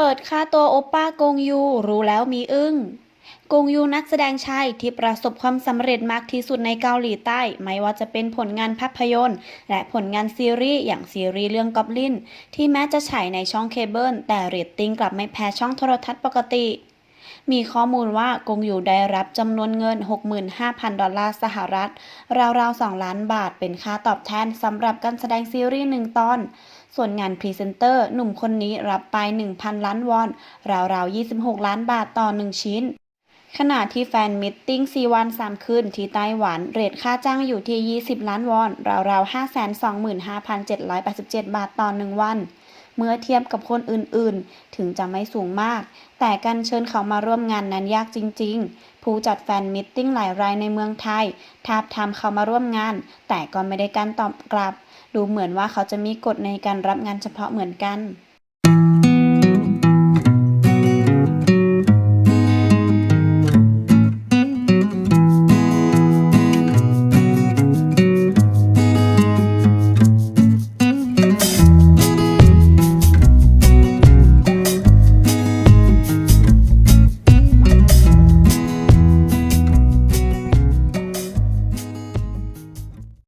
เปิดค่าตัวโอป้ากงยู รู้แล้วมีอึ้งกงยูนักแสดงชายที่ประสบความสำเร็จมากที่สุดในเกาหลีใต้ ไม่ว่าจะเป็นผลงานภาพยนตร์ และผลงานซีรีส์อย่างซีรีส์เรื่องกอบลิน ที่แม้จะฉายในช่องเคเบิลแต่เรตติ้งกลับไม่แพ้ช่องโทรทัศน์ปกติ มีข้อมูลว่ากงอยู่ได้รับจำนวนเงิน 65,000 ดอลลาร์สหรัฐ ราวๆ 2 ล้านบาทเป็นค่าตอบแทนสำหรับการแสดงซีรีส์หนึ่งตอน ส่วนงานพรีเซนเตอร์ หนุ่มคนนี้รับไป 1,000 ล้านวอน ราวๆ 26 ล้านบาทต่อ 1 ชิ้นขณะที่แฟนมิตติ้ง4วัน 3 คืนที่ไต้หวัน เรทค่าจ้างอยู่ที่ 20 ล้านวอน ราวๆ 525,787 บาทต่อ 1 วัน เมื่อเทียบกับคนอื่นๆ ถึงจะไม่สูงมาก แต่การเชิญเขามาร่วมงานนั้นยากจริง ๆ ผู้จัดแฟนมิทติ้งหลายรายในเมืองไทย ทาบทามเขามาร่วมงาน แต่ก็ไม่ได้การตอบกลับ ดูเหมือนว่าเขาจะมีกฎในการรับงานเฉพาะเหมือนกัน